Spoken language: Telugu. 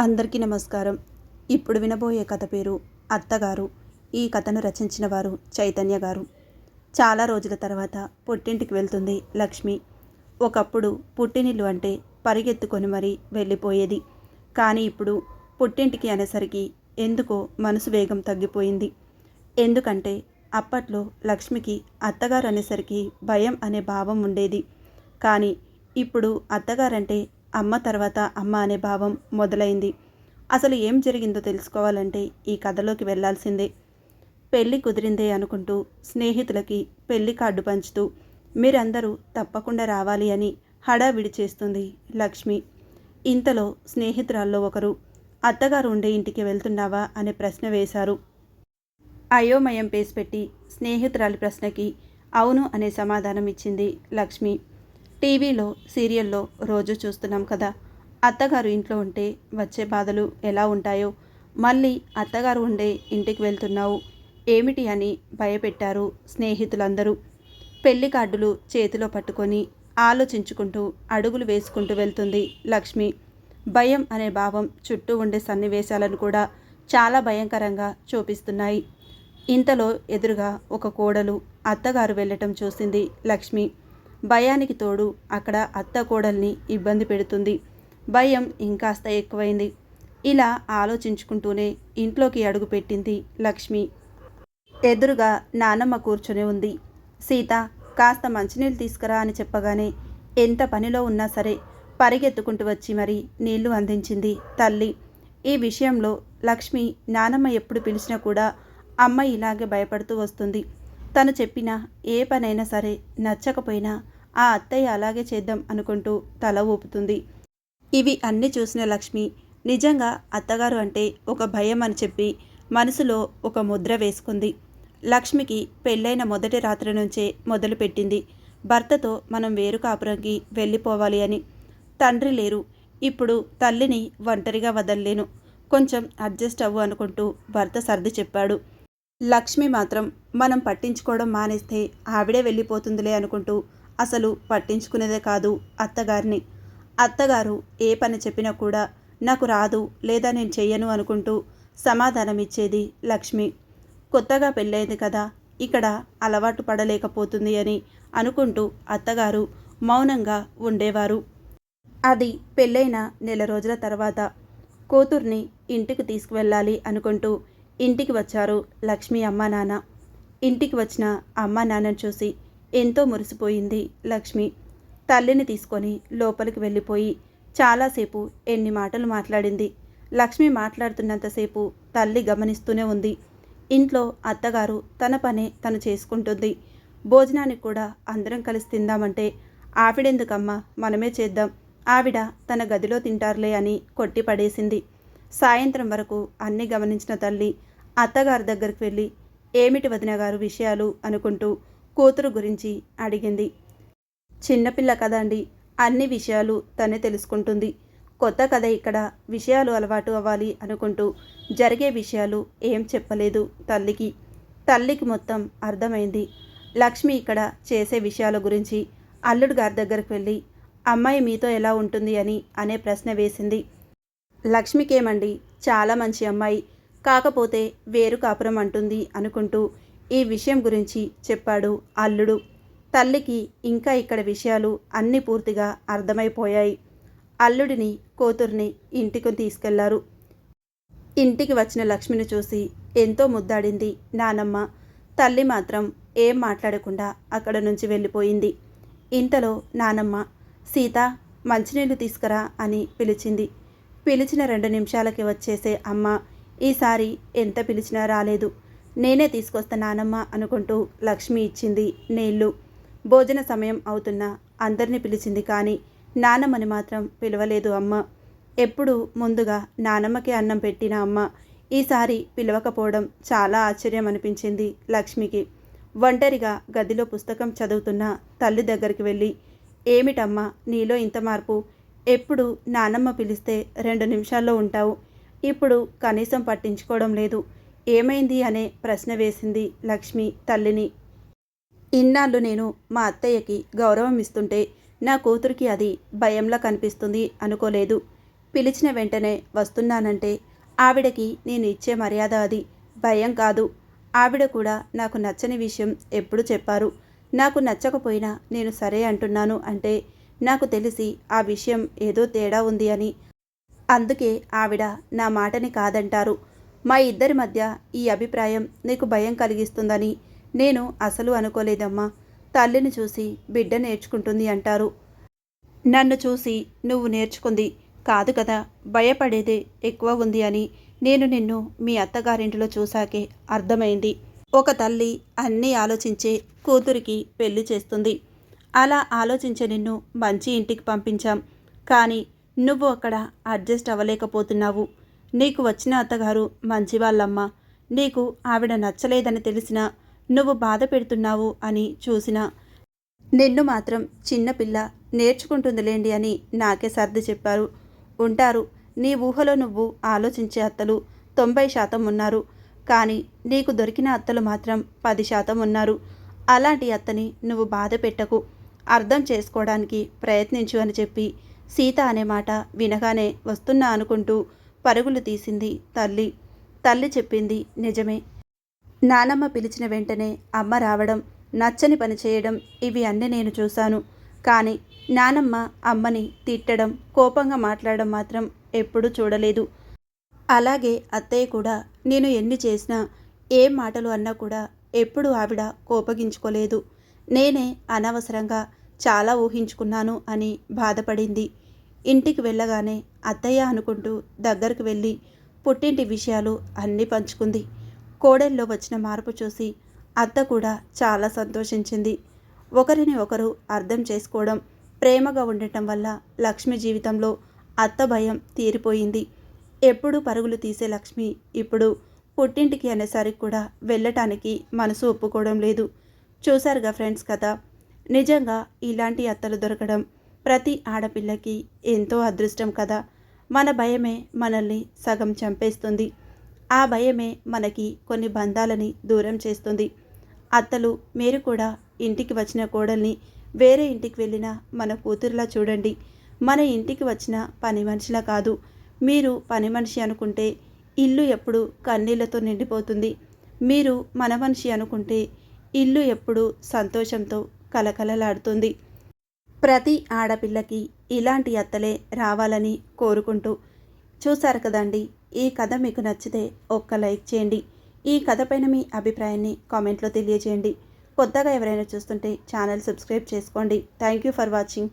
అందరికీ నమస్కారం. ఇప్పుడు వినబోయే కథ పేరు అత్తగారు. ఈ కథను రచించిన వారు చైతన్య గారు. చాలా రోజుల తర్వాత పుట్టింటికి వెళ్తుంది లక్ష్మి. ఒకప్పుడు పుట్టినిల్లు అంటే పరిగెత్తుకొని మరీ వెళ్ళిపోయేది. కానీ ఇప్పుడు పుట్టింటికి అనేసరికి ఎందుకో మనసు వేగం తగ్గిపోయింది. ఎందుకంటే అప్పట్లో లక్ష్మికి అత్తగారు అనేసరికి భయం అనే భావం ఉండేది. కానీ ఇప్పుడు అత్తగారంటే అమ్మ తర్వాత అమ్మ అనే భావం మొదలైంది. అసలు ఏం జరిగిందో తెలుసుకోవాలంటే ఈ కథలోకి వెళ్ళాల్సిందే పెళ్ళి కుదిరిందే అనుకుంటూ స్నేహితులకి పెళ్ళి కార్డు పంచుతూ మీరందరూ తప్పకుండా రావాలి అని హడావిడి చేస్తుంది లక్ష్మి. ఇంతలో స్నేహితురాల్లో ఒకరు అత్తగారు ఉండే ఇంటికి వెళ్తున్నావా? అనే ప్రశ్న వేశారు. అయోమయం పేసి పెట్టి స్నేహితురాలి ప్రశ్నకి అవును అనే సమాధానం ఇచ్చింది లక్ష్మి. టీవీలో సీరియల్లో రోజు చూస్తున్నాం కదా. అత్తగారు ఇంట్లో ఉంటే వచ్చే బాధలు ఎలా ఉంటాయో? మళ్ళీ అత్తగారు ఉండే ఇంటికి వెళ్తున్నావు. ఏమిటి అని భయపెట్టారు స్నేహితులందరూ. పెళ్ళి కార్డులు చేతిలో పట్టుకొని ఆలోచించుకుంటూ అడుగులు వేసుకుంటూ వెళ్తుంది లక్ష్మి. భయం అనే భావం చుట్టూ ఉండే సన్నివేశాలను కూడా చాలా భయంకరంగా చూపిస్తున్నాయి. ఇంతలో ఎదురుగా ఒక కోడలు అత్తగారు వెళ్ళటం చూసింది లక్ష్మి. భయానికి తోడు అక్కడ అత్త కోడల్ని ఇబ్బంది పెడుతుంది. భయం ఇంకాస్త ఎక్కువైంది. ఇలా ఆలోచించుకుంటూనే ఇంట్లోకి అడుగుపెట్టింది లక్ష్మి. ఎదురుగా నానమ్మ కూర్చొని ఉంది. సీత కాస్త మంచినీళ్ళు తీసుకురా అని చెప్పగానే ఎంత పనిలో ఉన్నా సరే పరిగెత్తుకుంటూ వచ్చి మరి నీళ్ళు అందించింది తల్లి. ఈ విషయంలో లక్ష్మి నానమ్మ ఎప్పుడు పిలిచినా కూడా అమ్మ ఇలాగే భయపడుతూ వస్తుంది. తను చెప్పిన ఏ పనైనా సరే నచ్చకపోయినా ఆ అత్తయ్య అలాగే చేద్దాం అనుకుంటూ తల ఊపుతుంది. ఇవి అన్నీ చూసిన లక్ష్మి నిజంగా అత్తగారు అంటే ఒక భయం అని చెప్పి మనసులో ఒక ముద్ర వేసుకుంది. లక్ష్మికి పెళ్ళైన మొదటి రాత్రి నుంచే మొదలుపెట్టింది భర్తతో మనం వేరు కాపురంకి వెళ్ళిపోవాలి అని. తండ్రి లేరు. ఇప్పుడు తల్లిని ఒంటరిగా వదల్లేను. కొంచెం అడ్జస్ట్ అవ్వు అనుకుంటూ భర్త సర్ది చెప్పాడు. లక్ష్మి మాత్రం మనం పట్టించుకోవడం మానేస్తే ఆవిడే వెళ్ళిపోతుందిలే అనుకుంటూ అసలు పట్టించుకునేదే కాదు అత్తగారిని. అత్తగారు ఏ పని చెప్పినా కూడా నాకు రాదు లేదా నేను చెయ్యను అనుకుంటూ సమాధానం ఇచ్చేది లక్ష్మి. కొత్తగా పెళ్ళైంది కదా ఇక్కడ అలవాటు పడలేకపోతుంది అని అనుకుంటూ అత్తగారు మౌనంగా ఉండేవారు. అది పెళ్ళైన నెల రోజుల తర్వాత కూతుర్ని ఇంటికి తీసుకువెళ్ళాలి అనుకుంటూ ఇంటికి వచ్చారు లక్ష్మి అమ్మ నాన్న. ఇంటికి వచ్చిన అమ్మ నాన్నను చూసి ఎంతో మురిసిపోయింది లక్ష్మి. తల్లిని తీసుకొని లోపలికి వెళ్ళిపోయి చాలాసేపు ఎన్ని మాటలు మాట్లాడింది. లక్ష్మి మాట్లాడుతున్నంతసేపు తల్లి గమనిస్తూనే ఉంది. ఇంట్లో అత్తగారు తన పనే తను చేసుకుంటుంది. భోజనానికి కూడా అందరం కలిసి తిందామంటే ఆవిడెందుకమ్మా మనమే చేద్దాం. ఆవిడ తన గదిలో తింటారులే అని కొట్టి పడేసింది. సాయంత్రం వరకు అన్నీ గమనించిన తల్లి అత్తగారి దగ్గరికి వెళ్ళి ఏమిటి వదిన గారు విషయాలు? అనుకుంటూ కూతురు గురించి అడిగింది. చిన్నపిల్ల కదండి అన్ని విషయాలు తనే తెలుసుకుంటుంది. కొత్త కథ ఇక్కడ విషయాలు అలవాటు అవ్వాలి అనుకుంటూ జరిగే విషయాలు ఏం చెప్పలేదు తల్లికి. తల్లికి మొత్తం అర్థమైంది. లక్ష్మి ఇక్కడ చేసే విషయాల గురించి అల్లుడు గారి దగ్గరికి వెళ్ళి అమ్మాయి మీతో ఎలా ఉంటుంది అని అనే ప్రశ్న వేసింది. లక్ష్మికేమండి చాలా మంచి అమ్మాయి. కాకపోతే వేరు కాపురం అంటుంది అనుకుంటూ ఈ విషయం గురించి చెప్పాడు అల్లుడు. తల్లికి ఇంకా ఇక్కడ విషయాలు అన్నీ పూర్తిగా అర్థమైపోయాయి. అల్లుడిని కూతుర్ని ఇంటికి తీసుకెళ్ళారు. ఇంటికి వచ్చిన లక్ష్మిని చూసి ఎంతో ముద్దాడింది నానమ్మ. తల్లి మాత్రం ఏం మాట్లాడకుండా అక్కడ నుంచి వెళ్ళిపోయింది. ఇంతలో నానమ్మ సీత మంచినీళ్ళు తీసుకురా అని పిలిచింది. పిలిచిన రెండు నిమిషాలకి వచ్చేసే అమ్మ ఈసారి ఎంత పిలిచినా రాలేదు. నేనే తీసుకొస్తా నానమ్మ అనుకుంటూ లక్ష్మి ఇచ్చింది నీళ్ళు. భోజన సమయం అవుతున్నా అందరిని పిలిచింది కానీ నానమ్మని మాత్రం పిలవలేదు అమ్మ. ఎప్పుడు ముందుగా నానమ్మకి అన్నం పెట్టిన అమ్మ ఈసారి పిలవకపోవడం చాలా ఆశ్చర్యం అనిపించింది లక్ష్మికి. ఒంటరిగా గదిలో పుస్తకం చదువుతున్న తల్లి దగ్గరికి వెళ్ళి ఏమిటమ్మా నీలో ఇంత మార్పు? ఎప్పుడు నానమ్మ పిలిస్తే రెండు నిమిషాల్లో ఉంటావు. ఇప్పుడు కనీసం పట్టించుకోవడం లేదు. ఏమైంది అనే ప్రశ్న వేసింది లక్ష్మి తల్లిని. ఇన్నాళ్ళు నేను మా అత్తయ్యకి గౌరవం ఇస్తుంటే నా కూతురికి అది భయంలా కనిపిస్తుంది అనుకోలేదు. పిలిచిన వెంటనే వస్తున్నానంటే ఆవిడకి నేను ఇచ్చే మర్యాద అది భయం కాదు. ఆవిడ కూడా నాకు నచ్చని విషయం ఎప్పుడు చెప్పారు. నాకు నచ్చకపోయినా నేను సరే అంటున్నాను అంటే నాకు తెలిసి ఆ విషయం ఏదో తేడా ఉంది అని. అందుకే ఆవిడ నా మాటని కాదంటారు. మా ఇద్దరి మధ్య ఈ అభిప్రాయం నీకు భయం కలిగిస్తుందని నేను అసలు అనుకోలేదమ్మా. తల్లిని చూసి బిడ్డ నేర్చుకుంటుంది అంటారు. నన్ను చూసి నువ్వు నేర్చుకుంది కాదు కదా భయపడేదే ఎక్కువ ఉంది అని నేను నిన్ను మీ అత్తగారింటిలో చూశాకే అర్థమైంది. ఒక తల్లి అన్నీ ఆలోచించే కూతురికి పెళ్ళి చేస్తుంది. అలా ఆలోచించే నిన్ను మంచి ఇంటికి పంపించాం. కానీ నువ్వు అక్కడ అడ్జస్ట్ అవ్వలేకపోతున్నావు. నీకు వచ్చిన అత్తగారు మంచి వాళ్ళమ్మ నీకు ఆవిడ నచ్చలేదని తెలిసినా నువ్వు బాధ పెడుతున్నావు అని చూసినా. నిన్ను మాత్రం చిన్నపిల్ల నేర్చుకుంటుందిలేండి అని నాకే సర్ది చెప్పారు. ఉంటారు. నీ ఊహలో నువ్వు ఆలోచించే అత్తలు తొంభై శాతం ఉన్నారు. కానీ నీకు దొరికిన అత్తలు మాత్రం పది శాతం ఉన్నారు. అలాంటి అత్తని నువ్వు బాధ పెట్టకు. అర్థం చేసుకోవడానికి ప్రయత్నించు అని చెప్పి సీత అనే మాట వినగానే వస్తున్నా అనుకుంటూ పరుగులు తీసింది తల్లి. తల్లి చెప్పింది నిజమే. నానమ్మ పిలిచిన వెంటనే అమ్మ రావడం నచ్చని పని చేయడం ఇవి అన్నీ నేను చూశాను. కానీ నానమ్మ అమ్మని తిట్టడం కోపంగా మాట్లాడడం మాత్రం ఎప్పుడూ చూడలేదు. అలాగే అత్తయ్య కూడా నేను ఎన్ని చేసినా ఏం మాటలు అన్నా కూడా ఎప్పుడూ ఆవిడ కోపగించుకోలేదు. నేనే అనవసరంగా చాలా ఊహించుకున్నాను అని బాధపడింది. ఇంటికి వెళ్ళగానే అత్తయ్య అనుకుంటూ దగ్గరకు వెళ్ళి పుట్టింటి విషయాలు అన్నీ పంచుకుంది. కోడెల్లో వచ్చిన మార్పు చూసి అత్త కూడా చాలా సంతోషించింది. ఒకరిని ఒకరు అర్థం చేసుకోవడం ప్రేమగా ఉండటం వల్ల లక్ష్మి జీవితంలో అత్త భయం తీరిపోయింది. ఎప్పుడూ పరుగులు తీసే లక్ష్మి ఇప్పుడు పుట్టింటికి అనేసరికి కూడా వెళ్ళటానికి మనసు ఒప్పుకోవడం లేదు. చూశారుగా ఫ్రెండ్స్ కదా. నిజంగా ఇలాంటి అత్తలు దొరకడం ప్రతి ఆడపిల్లకి ఎంతో అదృష్టం కదా. మన భయమే మనల్ని సగం చంపేస్తుంది. ఆ భయమే మనకి కొన్ని బంధాలని దూరం చేస్తుంది. అత్తలు మీరు కూడా ఇంటికి వచ్చిన కోడల్ని వేరే ఇంటికి వెళ్ళిన మన కూతురులా చూడండి. మన ఇంటికి వచ్చిన పని మనిషిలా కాదు. మీరు పని మనిషి అనుకుంటే ఇల్లు ఎప్పుడు కన్నీళ్ళతో నిండిపోతుంది. మీరు మన మనిషి అనుకుంటే ఇల్లు ఎప్పుడు సంతోషంతో కలకలలాడుతుంది. ప్రతి ఆడపిల్లకి ఇలాంటి అత్తలే రావాలని కోరుకుంటూ చూశారు కదండి ఈ కథ మీకు నచ్చితే ఒక్క లైక్ చేయండి. ఈ కథ పైన మీ అభిప్రాయాన్ని కామెంట్లో తెలియజేయండి. కొత్తగా ఎవరైనా చూస్తుంటే ఛానల్ సబ్స్క్రైబ్ చేసుకోండి. Thank you for watching.